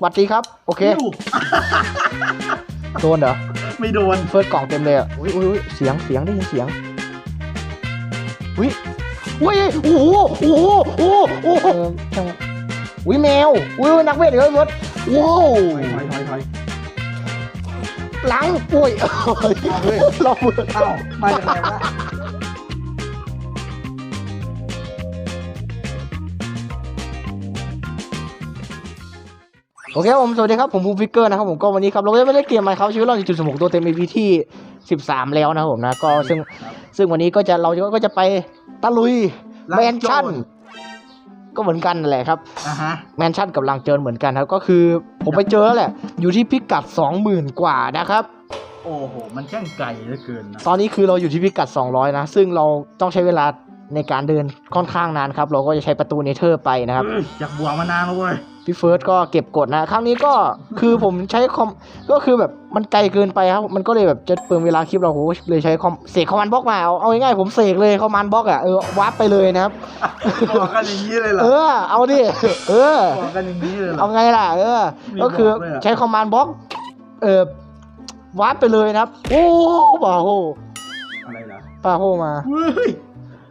หวัดดีครับ โอเคอยู่โดนเหรอ ไม่โดนเฟิร์สกล่องเต็มเลยอะอุ้ยอุ้ยอุ้ยเสียงเสียงได้ยินเสียงอุ้ยอุ้ยโอ้โหโอ้โหโอ้โหโอ้โหเออจังหวะอุ้ยแมวอุ้ยนักเวทเอ้ยมดว้าวถอยถอยถอยถอยหลังอุ้ยเราเบิดเอ้ามาจากไหนวะ โอเคครับผมสวัสดีครับผมภูมิฟิกเกอร์นะครับผมก็วันนี้ครับเราก็จะไม่ได้เกมอะไรครับชีวิตเราจุดสมองตัวเต็ม EP ที่ 13 แล้วนะครับผมนะก็ซึ่งซึ่งวันนี้ก็จะเราก็จะไปตะลุยแมนชั่นก็เหมือนกันนั่นแหละครับอะฮะแมนชั่นกับลังเจินเหมือนกันครับก็คือผมไปเจอแล้วแหละ อยู่ที่พิกัด 20,000 กว่านะครับ โอ้โหมันช่างไกลเหลือเกินนะตอนนี้คือเราอยู่ที่พิกัด 200 นะ ซึ่งเราต้องใช้เวลา ในการเดินค่อนข้างนานครับ เราก็จะใช้ประตูเนเธอร์ไปนะครับเอ้ยอยากบวกมานานแล้วเว้ยพี่เฟิร์สก็เก็บกดนะ ครั้งนี้ก็คือผมใช้คอมก็คือแบบมันไกลเกินไปครับ มันก็เลยแบบจะเปลืองเวลาคลิปเราโหเลยใช้คอมเสกคอมมานด์บล็อกมาเอาเอาง่ายๆผมเสกเลยคอมมานด์บล็อกอะเออวาร์ปไปเลยนะครับบอกกันอย่างนี้เลยเหรอเออเอาดิเออบอกกันอย่างนี้เลยเหรอเอาไงล่ะเออมีก็คือบอกด้วยอะใช้คอมมานด์บล็อกเออวาร์ปไปเลยนะครับ โอ้ป่าโหอะไรล่ะป่าโหมาเฮ้ย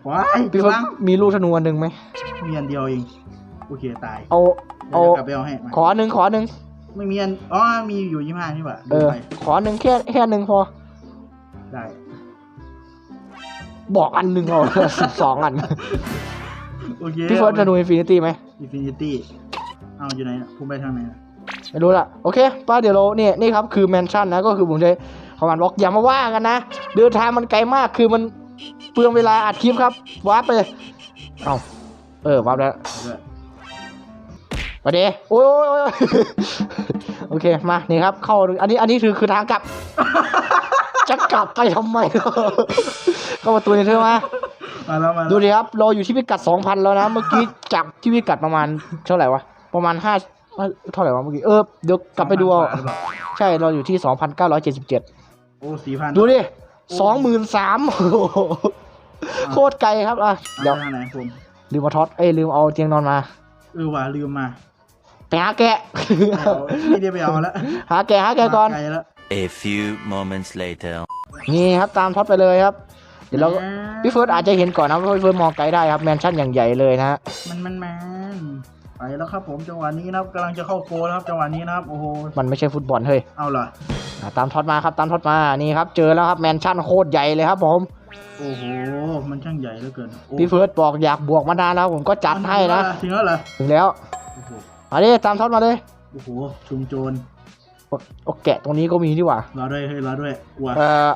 ว้ายพี่กเฟิร์สลังมีลูกธนูอันหนึ่งไหมมีอันเดียวเองโอเคตายเอาเดี๋เอายวกลับไปเอาให้มาขออันหนึ่งขออันหนึ่งไม่มีอันอ๋อมีอยู่ยี่ห้านี่หว่าเอดูอไปขออันหนึ่งแค่แค่อันหนึ่งพอได้บอกอันหนึ่งเอาสิบสองอันโอเคพี่เฟิร์สธนูอินฟินิตี้ไหมอินฟินิตี้เอาอยู่ไหนน่ะพุ่งไปทางไหนน่ะไม่รู้ละโอเคป้าเดี๋ยวเราเนี่ยนี่ครับคือแมนชั่นนะก็คือผมใช้คอมมานด์บล็อกอย่ามาว่ากันนะ เดินทางมันไกลมากคือมัน เปลืองเวลาอัดคลิปครับวาร์ปไปเลยเอาเออวาร์ปแล้วเอาด้วยมาเดโอ้ยโอ้ยโอ้ยโอเคมานี่ครับ เข้าอันนี้อันนี้คือคือทางกลับ จะกลับไปทำไมเข้าประตูนี่เธอมามาแล้วมาแล้วดูดิครับเราอยู่ที่พิกัด2,000แล้วนะเมื่อกี้จากที่พิกัดประมาณเท่าไหร่วะประมาณห้าเท่าไหร่วะเมื่อกี้เออเดี๋ยวกลับไปดูเอาหรือเปล่าใช่เราอยู่ที่2,977โอ้สี่พันดูดิ สองหมื่นสามโคตรไกลครับอะเดี๋ยวทางไหนผมลืมมาท็อตเอ้ยลืมเอาเตียงนอนมา เออว่าลืมมาไปหาแกะเอาไม่ได้ไปเอาแล้วหาแกะหาแกะก่อนมาไกลแล้ว A few moments later. นี่ครับตามท็อตไปเลยครับ เดี๋ยวเราอ่าพี่เฟิร์สอาจจะเห็นก่อนนะเพราะพี่เฟิร์สมองไกลได้ครับแมนชั่นอย่างใหญ่เลยนะฮะมันมันมัน ไปแล้วครับผมจังหวะนี้นะครับกำลังจะเข้าโค้นะครับจังหวะนี้นะครับโอ้โหมันไม่ใช่ฟุตบอลเฮ้ยเอาเหรออะตามท็อตมาครับตามท็อตมานี่ครับเจอแล้วครับแมนชั่นโคตรใหญ่เลยครับผมโอ้โหมันช่างใหญ่เหลือเกินโอ้พี่เฟิร์สบอกอยากบวกมานานแล้วผมก็จัดให้นะถึงแล้วเหรอถึงแล้วโอ้โหมาดิตามท็อตมาเลยโอ้โหชุมโจรโอ้โอ้แกะตรงนี้ก็มีดีกว่ารอด้วยเฮ้ยรอด้วยกลัวเอ่อ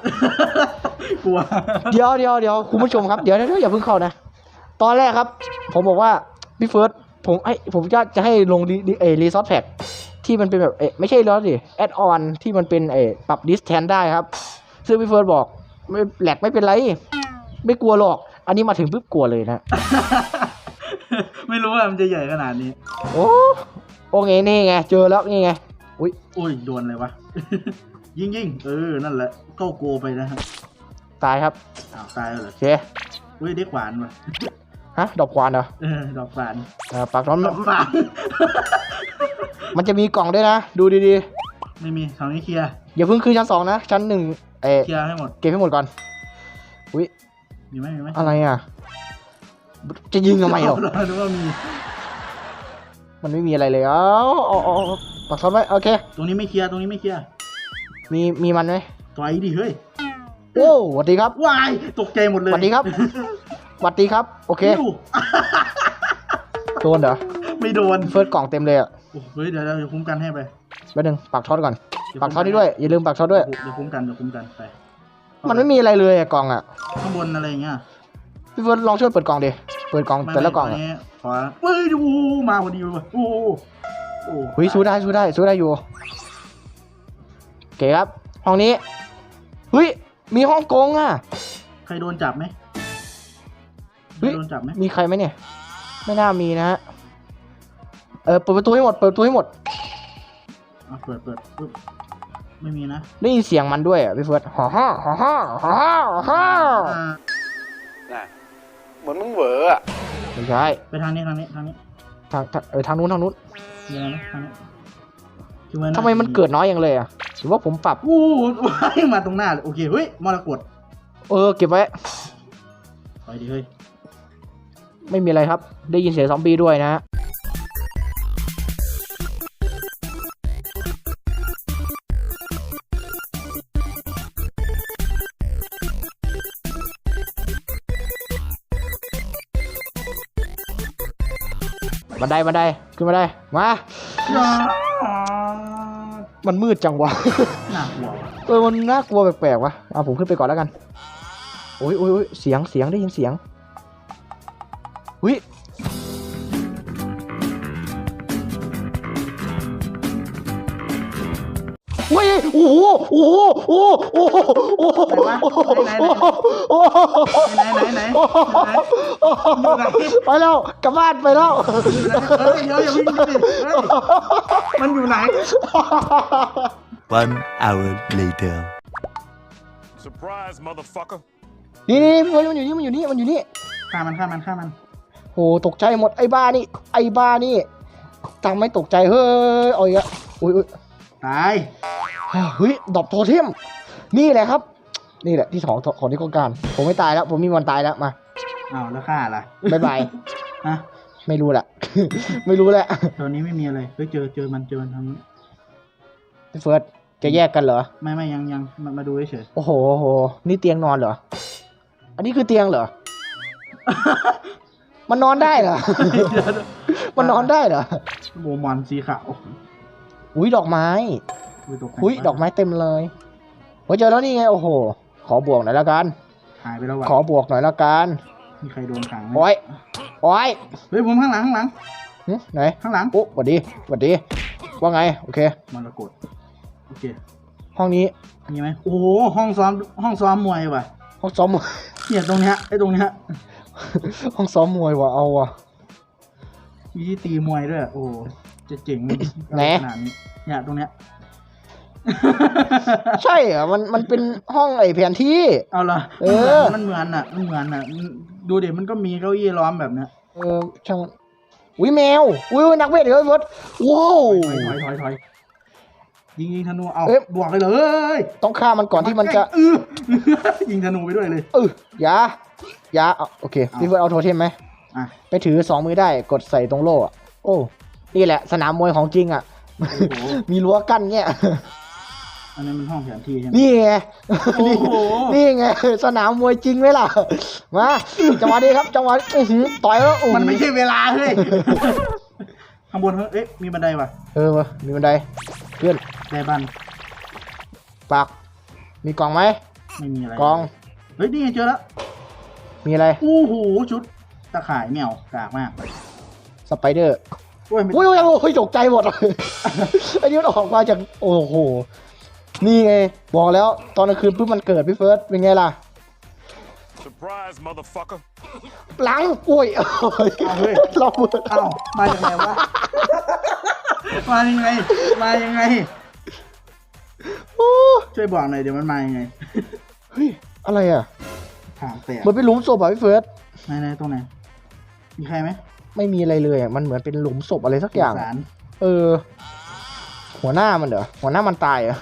กลัวเดี๋ยวเดี๋ยวเดี๋ยวคุณผู้ชมครับเดี๋ยวเดี๋ยวอย่าเพิ่งเข้านะ ตอนแรกครับ ผมบอกว่าพี่เฟิร์ส ผมไอ้ผมจะจะให้ลงรีเอรีซอสแพ็กที่มันเป็นแบบเอไม่ใช่รีซอสดิแอดออนที่มันเป็นเอปรับดิสแทนได้ครับ ซึ่งพี่เฟิร์สบอกไม่แหลกไม่เป็นไร ไม่กลัวหรอก อันนี้มาถึงปุ๊บกลัวเลยนะ ไม่รู้ว่ามันจะใหญ่ขนาดนี้ โอ้โอเคนี่ไง เจอแล้วนี่ไง อุ้ยอุ้ยโดนเลยวะ ยิงยิงเออ นั่นแหละเข้าโกไปนะฮะตายครับอ้าวตายแล้วเหรอโอเคอุ้ยเด็กหวานว่ะ ฮะ ดอกควานเหรอเออดอกหวานเออปากร้อนดอกหวาน มันจะมีกล่องด้วยนะ ดูดีไม่มีทางนี้เคลียร์ๆ อย่าเพิ่งขึ้นชั้นสองนะ ชั้นหนึ่งเออเคลียร์ให้หมด เก็บให้หมดก่อนอุ้ยมีไหมมีไหมอะไรอะ จะยิงทำไมหรอ เราดูว่ามี มันไม่มีอะไรเลยเอ้าเอาเอาเอาปักซอนไว้โอเค ตรงนี้ไม่เคลียร์ตรงนี้ไม่เคลียร์มีมีมันไหมต่อยดิเฮ้ย โอ้สวัสดีครับ วาย ตกใจหมดเลย สวัสดีครับ สวัสดีครับ โอเคยู่โดนเหรอ ไม่โดน เฟิร์สกล่องเต็มเลยอะโอ้เฮ้ยเดี๋ยวเดี๋ยวคุ้มกันให้ไปแป๊บนึงปักช็อตก่อนเดี๋ยวปักช็อตนี้ด้วย อย่าลืมปักช็อตด้วย เดี๋ยวคุ้มกันเดี๋ยวคุ้มกันไป มันไม่มีอะไรเลยอะกล่องอะข้างบนอะไรอย่างเงี้ย พี่เฟิร์สลองช่วยเปิดกล่องดิ เปิดกล่องไม่แต่ละกล่องไม่อะตนนี้ขอเฮ้ยดูมาพอดีเลยโอ้โหโอ้โหเฮ้ยสู้ได้สู้ได้สู้ได้อยู่โอเคครับ ห้องนี้ เฮ้ย มีห้องโกงอะใครโดนจับไหม เฮ้ย โดนจับไหมมีใครไหมเนี่ย ไม่น่ามีนะฮะ เออเปิดประตูให้หมด เปิดประตูให้หมด อะเปิดเปิดปึ๊บไม่มีนะได้ยินเสียงมันด้วยอะพี่เฟิร์สฮ่าฮ่าฮ่าฮ่าฮ่าฮ่าฮ่าอ่าเหมือนมึงเหวออะไม่ใช่ไปทางนี้ทางนี้ทางนี้ทางทางเออทางนู้นทางนู้นมีอะไรไหมทางนี้คิดว่าาทำไมมันเกิดน้อยอย่างเลยอะหรือว่าผมปรับ อู้หูมาตรงหน้าเลยโอเคเฮ้ยมรกตเออ เก็บไว้ไปดิเฮ้ย ไม่มีอะไรครับ ได้ยินเสียงซอมบี้ด้วยนะฮะบันไดบันไดขึ้นมาได้ มาอย่ามันมืดจังวะน่ากลัวว่ะเออมันน่ากลัวแปลกๆวะเอาผมขึ้นไปก่อนแล้วกัน โอ้ยโอ้ยโอ้ยเสียงเสียงได้ยินเสียง อุ้ยเว้ยโอ้โหโอ้โหโอ้โหโอ้โหโอ้โหโอ้โหไหนไหนไหนไหนไหนไปแล้วกลับบ้านไปแล้วเฮ้ยเดี๋ยวอย่าวิ่งดิเฮ้ยมันอยู่ไหน One hour later. Surprise, motherfucker. นี่นี่มันอยู่นี่มันอยู่นี่มันอยู่นี่ฆ่ามันฆ่ามันฆ่ามัน โหตกใจหมดไอ้บ้านี่ ไอ้บ้านี่ทำไม่ตกใจเฮ้ยเอาอีกแล้วอุ้ยอุ้ยตายเฮ้ยดอกโทเทมนี่แหละครับ นี่แหละที่สองของที่ต้องการ ผมไม่ตายแล้ว ผมมีวันตายแล้วมาอ้าวแล้วฆ่าล่ะบายบายฮะไม่รู้แหละ ไม่รู้แหละตอนนี้ไม่มีอะไรเฮ้ยเจอเจอมันเจอมันทางนี้พี่เฟิร์สจะแยกกันเหรอ ไม่ไม่ยังยังมามาดูเฉยโอ้โหโอ้โหนี่เตียงนอนเหรอ อันนี้คือเตียงเหรอ มันนอนได้เหรอ มันนอนได้เหรอ โบมอนสีขาวอุ้ยดอกไม้ อุ้ยตกใจอุ้ยดอกไม้เต็มเลยโอ้ยเจอแล้วนี่ไงโอ้โห ขอบวกหน่อยละกัน หายไปแล้วว่ะขอบวกหน่อยละกัน มีใครโดนขังไหมโอ้ยโอ้ยเฮ้ยผมข้างหลังข้างหลังหึไหนข้างหลังโอ้หวัดดีหวัดดี ว่าไง โอเค มรกตโอเคห้องนี้มีไหมโอ้โหห้องซ้อมห้องซ้อมมวยว่ะห้องซ้อมมวยเนี่ยตรงเนี้ยไอ้ตรงเนี้ย ห้องซ้อมมวยว่ะเอาว่ะมีที่ตีมวยด้วย โอ้โหจะเจ๋งไหน ขนาดนี้เนี่ยตรงเนี้ย ใช่เหรอมันมันเป็นห้องไอ้แผนที่ เอาละเออ มันเหมือนอะ มันเหมือนอะมันดูเด็มันก็มีเก้าอี้ล้อมแบบเนี้ยเออช่างอุ้ยแมวอุ้ยอุ้ยนักเวทเดี๋ยวไอ้เฟิร์สว้าว ถอยถอยถอยถอย ยิงยิงธนูเอาเอ๊ะ บวกเลยเหรอเอ้ยต้องฆ่ามันก่อนที่มันจะเออยิงธนูไปด้วยเลย เอออย่าอย่าเอาโอเคพี่เฟิร์สเอาโทเทมไหมอะ ไปถือสองมือได้กดใส่ตรงโล่อะโอ้นี่แหละ สนามมวยของจริงอะ โอ้โห มีรั้วกั้นเงี้ยอันนี้มันห้องแผนที่ใช่ไหม นี่ไง โอ้โห นี่ไง สนามมวยจริงไหมล่ะ มาจังหวะนี้ครับจังหวะอื้อหือต่อยแล้วโอ้โหมันไม่ใช่เวลาเฮ้ยข้างบนเอ๊ะมีบันไดว่ะเออวะมีบันไดเพื่อน ได้บันปากมีกล่องไหมไม่มีอะไรกล่อง เฮ้ยนี่ไงเจอแล้ว มีอะไรโอ้โหชุดตะข่ายแมวกากมากสไปเดอร์โอ้ยไม่โอ้ยโอ้ยโอ้ยตกใจหมดเลยไอ้นี่มันออกมาจากโอ้โห นี่ไง บอกแล้วตอนกลางคืนปุ๊บมันเกิดพี่เฟิร์สเป็นไงล่ะ Surprise, motherfucker. หลังโอ้ยเอาเฮ้ยเราเบิดเอ้ามาจากไหนวะ มายังไง มายังไงโอ้ ช่วยบอกหน่อยเดี๋ยวมันมายังไงเฮ้ย อะไรอะถามแตกเหมือนเป็นหลุมศพอะพี่เฟิร์สไหนไหนตรงไหน มีใครไหมไม่มีอะไรเลยอะมันเหมือนเป็นหลุมศพอะไรสักอย่าง สารเออ หัวหน้ามันเหรอหัวหน้ามันตายเหรอ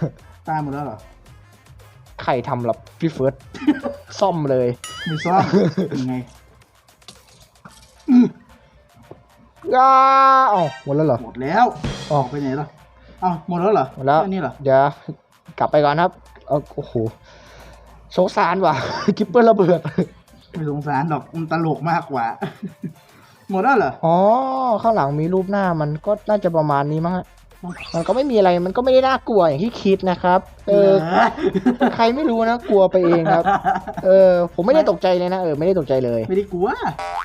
ตายหมดแล้วเหรอ ใครทำล่ะพี่เฟิร์ส ซ่อมเลย มีซ่อมยังไงอ้าเอ้าหมดแล้วเหรอ หมดแล้วอ๋อไปไหนล่ะเอ้าหมดแล้วเหรอหมดแล้วค่นี้เหรอเดี๋ยวกลับไปก่อนครับเอาโอ้โหสงสารว่ะกิปเปอร์ระเบิดไม่สงสารหรอกมันตลกมากกว่า หมดแล้วเหรออ๋อข้างหลังมีรูปหน้ามันก็น่าจะประมาณนี้มั้งฮะมันก็ไม่มีอะไรมันก็ไม่ได้น่ากลัวอย่างที่คิดนะครับ เออหรอใครไม่รู้นะกลัวไปเองครับ เออ ผมไม่ได้ตกใจเลยนะเออไม่ได้ตกใจเลย ไม่ได้กลัว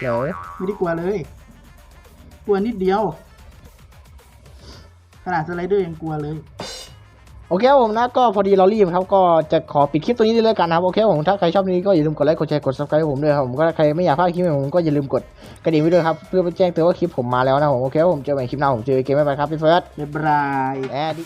เดี๋ยวไม่ได้กลัวเลย กลัวนิดเดียว ขนาดสไลเดอร์ยังกลัวเลย โอเคครับผมนะก็พอดีเรารีบครับ ก็จะขอปิดคลิปตัวนี้เลยกันนะครับโอเคครับผมถ้าใครชอบนี้ก็อย่าลืมกดไลค์กดแชร์กด subscribe ให้ผมด้วยครับผมก็ถ้าใครไม่อยากพลาดคลิปใหม่ผมก็อย่าลืมกดกระดิ่งไว้ด้วยครับเพื่อไปแจ้งเตือนว่าคลิปผมมาแล้วนะครับผมโอเคครับผมเจอกันใหม่คลิปหน้าผมเจอเกมไม่ไปครับพี่เฟิร์สบ๊ายบายแอดดิ